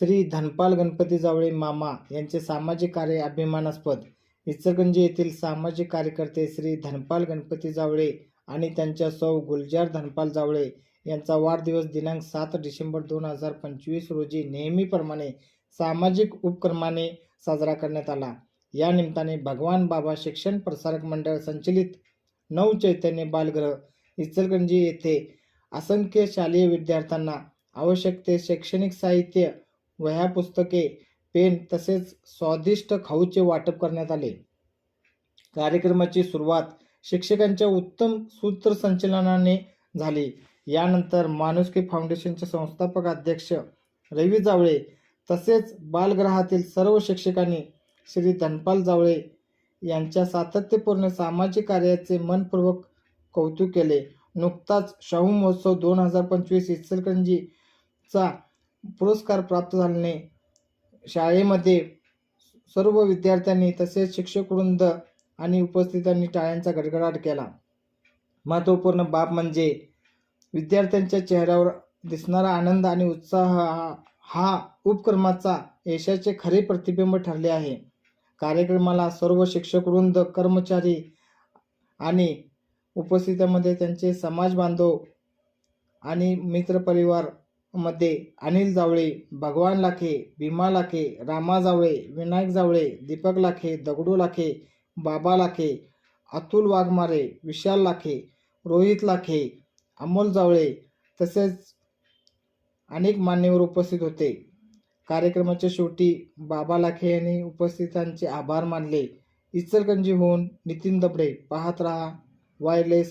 श्री धनपाल गणपती जावळे मामा यांचे सामाजिक कार्य अभिमानास्पद. इचलकरंजी येथील सामाजिक कार्यकर्ते श्री धनपाल गणपती जावळे आणि त्यांच्या सौ गुलजार धनपाल जावळे यांचा वाढदिवस दिनांक सात डिसेंबर दोन हजार पंचवीस रोजी नेहमीप्रमाणे सामाजिक उपक्रमाने साजरा करण्यात आला. या निमित्ताने भगवान बाबा शिक्षण प्रसारक मंडळ संचलित नऊ चैतन्य बालगृह इचलगंजी येथे असंख्य शालेय विद्यार्थ्यांना आवश्यक ते शैक्षणिक साहित्य वह्या पुस्तके पेन तसेच स्वादिष्ट खाऊचे वाटप करण्यात आले. कार्यक्रमाची सुरुवात शिक्षकांच्या उत्तम सूत्रसंचलनाने झाली. यानंतर माणुसकी फाउंडेशनचे संस्थापक अध्यक्ष रवी जावळे तसेच बालगृहातील सर्व शिक्षकांनी श्री धनपाल जावळे यांच्या सातत्यपूर्ण सामाजिक कार्याचे मनपूर्वक कौतुक केले. नुकताच शाहू महोत्सव दोन हजार पंचवीस इचलकरंजीचा पुरस्कार प्राप्त झाल्याने शाळेमध्ये सर्व विद्यार्थ्यांनी तसेच शिक्षकवृंद आणि उपस्थितांनी टाळ्यांचा गडगडाट केला. महत्त्वपूर्ण बाब म्हणजे विद्यार्थ्यांच्या चेहऱ्यावर दिसणारा आनंद आणि उत्साह हा- हा उपक्रमाचा यशाचे खरे प्रतिबिंब ठरले आहे. कार्यक्रमाला सर्व शिक्षकवृंद कर्मचारी आणि उपस्थितांमध्ये त्यांचे समाज बांधव आणि मित्रपरिवार मध्ये अनिल जावळे भगवान लाखे भीमा लाखे रामा जावळे विनायक जावळे दीपक लाखे दगडू लाखे बाबा लाखे अतुल वाघमारे विशाल लाखे रोहित लाखे अमोल जावळे तसेच अनेक मान्यवर उपस्थित होते. कार्यक्रमाच्या शेवटी बाबा लाखे यांनी उपस्थितांचे आभार मानले. इचलकंजीहून नितीन दबडे पाहत रहा वायरलेस